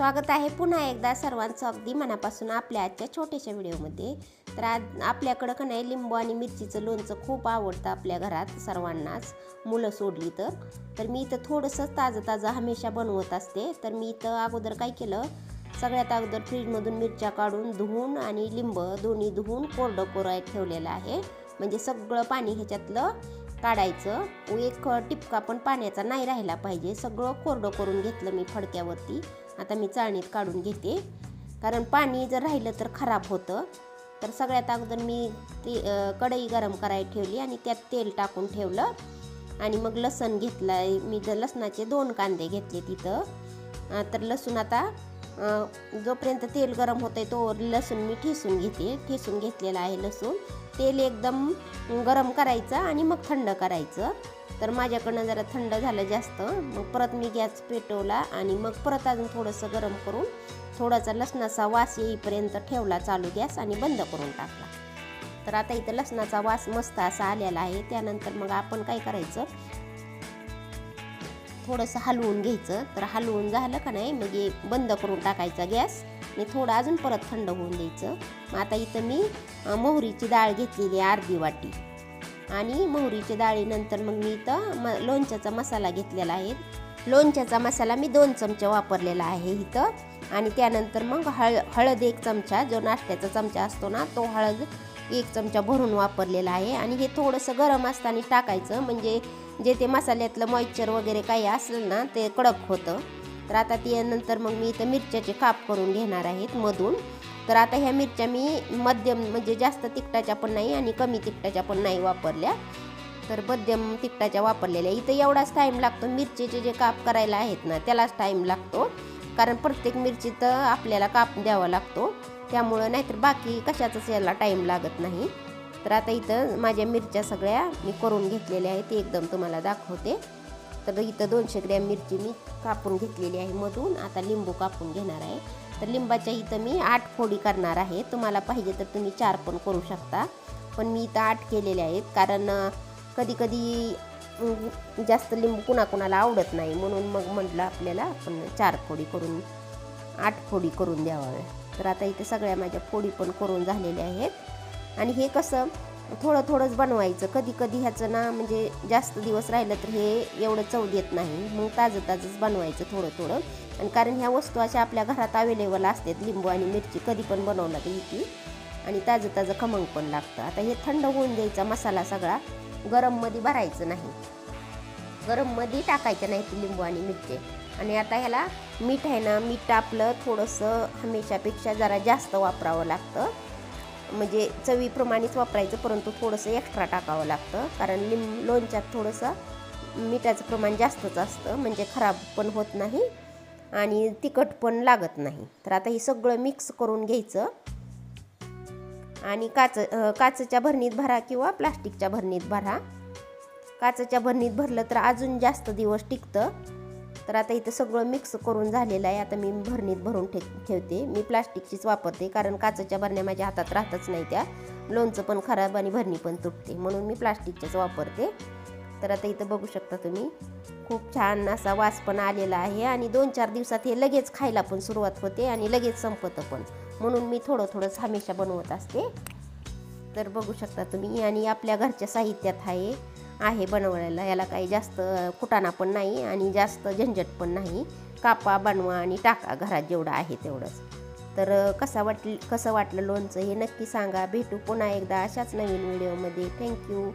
स्वागत आहे पुन्हा एकदा सर्वांचं अगदी मनापासून आपल्या आजच्या छोट्याशा व्हिडिओमध्ये. तर आज आपल्याकडं का नाही लिंबू आणि मिरचीचं लोणचं खूप आवडतं आपल्या घरात सर्वांनाच मुलं सोडली तर. तर मी इथं थोडंसं ताजं ताजं हमेशा बनवत असते. तर मी इथं अगोदर काय केलं सगळ्यात अगोदर फ्रीजमधून मिरच्या काढून धुवून आणि लिंब दोन्ही धुवून कोरडं कोरायत ठेवलेलं आहे. म्हणजे सगळं पाणी ह्याच्यातलं काढायचं. एक टिपका पण पाण्याचा नाही राहिला पाहिजे. सगळं कोरडं करून घेतलं मी फडक्यावरती. आता मी चाळणीत काढून घेते. कारण पाणी जर राहिलं तर खराब होतं. तर सगळ्यात अगोदर मी ते कढई गरम करायला ठेवली आणि त्यात तेल टाकून ठेवलं. आणि मग लसण घेतलं मी तर लसणाचे दोन कांदे घेतले तिथं. तर लसूण आता जोपर्यंत तेल गरम होतंय तो लसूण मी ठेसून घेते. ठेसून घेतलेला आहे लसूण. तेल एकदम गरम करायचं आणि मग थंड करायचं. तर माझ्याकडनं जरा थंड झालं जास्त. मग परत मी गॅस पेटवला आणि मग परत अजून थोडंसं गरम करून थोडासा लसणाचा वास येईपर्यंत ठेवला चालू गॅस आणि बंद करून टाकला. तर आता इथं लसणाचा वास मस्त असा आलेला आहे. त्यानंतर मग आपण काय करायचं? थोडंसं हलवून घ्यायचं. तर हलवून झालं का नाही मग हे बंद करून टाकायचा गॅस आणि थोडं अजून परत थंड होऊन द्यायचं. मग आता इथं मी मोहरीची डाळ घेतलेली आहे अर्धी वाटी. आणि मोहरीच्या डाळीनंतर मग मी इथं म लोणच्याचा मसाला घेतलेला आहे. लोणच्याचा मसाला मी दोन चमचे वापरलेला आहे इथं. आणि त्यानंतर मग हळ हळद एक चमचा जो नाश्त्याचा चमचा असतो ना तो हळद एक चमचा भरून वापरलेला आहे. आणि हे थोडंसं गरम असताना टाकायचं म्हणजे जे ते मसाल्यातलं मॉइश्चर वगैरे काही असलं ना ते कडक होतं. तर आता त्यानंतर मग मी इथं मिरच्याचे काप करून घेणार आहेत मधून. तर आता ह्या मिरच्या मी मध्यम म्हणजे जास्त तिखटाच्या पण नाही आणि कमी तिखटाच्या पण नाही वापरल्या. तर मध्यम तिखटाच्या वापरलेल्या. इथं एवढाच टाईम लागतो मिरचीचे जे काप करायला आहेत ना त्यालाच टाईम लागतो. कारण प्रत्येक मिरची तर आपल्याला काप द्यावा लागतो. त्यामुळं नाहीतर बाकी कशाचंच याला टाईम लागत नाही. तर आता इथं माझ्या मिरच्या सगळ्या मी करून घेतलेल्या आहेत ते एकदम तुम्हाला दाखवते. तर इथं दोनशे ग्रॅम मिरची मी कापून घेतलेली आहे मधून. आता लिंबू कापून घेणार आहे. तर लिंबाच्या इथं मी आठ फोडी करणार आहे. तुम्हाला पाहिजे तर तुम्ही चार पण करू शकता. पण मी इथं आठ केलेले आहेत कारण कधी कधी जास्त लिंबू कुणाकुणाला आवडत नाही. म्हणून मग म्हटलं आपल्याला आपण चार फोडी करून आठ फोडी करून द्याव्या तर आता इथे सगळ्या माझ्या फोडी पण करून झालेल्या आहेत. आणि हे कसं थोडं थोडंच बनवायचं. कधी कधी ह्याचं ना म्हणजे जास्त दिवस राहिलं तर हे एवढं चव देत नाही. मग ताजं ताजंच बनवायचं थोडं थोडं आणि कारण ह्या वस्तू अशा आपल्या घरात अवेलेबल असतात लिंबू आणि मिरची. कधी पण बनवलं तरी ती. आणि ताजं ताजं खमंग पण लागतं. आता हे थंड होऊन द्यायचा मसाला सगळा गरममध्ये भरायचं नाही. गरममध्ये टाकायचं नाही ती लिंबू आणि मिरची. आणि आता ह्याला मीठ आहे ना मीठ आपलं थोडंसं हमेशापेक्षा जरा जास्त वापरावं लागतं. म्हणजे चवीप्रमाणेच वापरायचं परंतु थोडंसं एक्स्ट्रा टाकावं लागतं. कारण लिंब लोणच्यात थोडंसं मिठाचं प्रमाण जास्तच असतं म्हणजे खराब पण होत नाही आणि तिखट पण लागत नाही. तर आता हे सगळं मिक्स करून घ्यायचं. आणि काच काचच्या भरणीत भरा किंवा प्लास्टिकच्या भरणीत भरा. काचेच्या भरणीत भरलं तर अजून जास्त दिवस टिकतं. तर आता इथं सगळं मिक्स करून झालेलं आहे. आता मी भरणीत भरून ठे ठेवते. मी प्लास्टिकचीच वापरते कारण काचेच्या भरण्या माझ्या हातात राहतच नाही त्या. लोणचं पण खराब आणि भरणी पण तुटते म्हणून मी प्लास्टिकच्याच वापरते. तर आता इथं बघू शकता तुम्ही खूप छान असा वास पण आलेला आहे. आणि दोन चार दिवसात हे लगेच खायला पण सुरुवात होते आणि लगेच संपतं पण. म्हणून मी थोडं थोडंच हमेशा बनवत असते. तर बघू शकता तुम्ही आणि आपल्या घरच्या साहित्यात आहे. आहे बनवायला. याला काही जास्त कुटाणा पण नाही आणि जास्त झंझट पण नाही. कापा बनवा आणि टाका घरात जेवढं आहे तेवढंच. तर कसा वाटलं कसं वाटलं लोणचं हे नक्की सांगा. भेटू पुन्हा एकदा अशाच नवीन व्हिडिओमध्ये. थँक्यू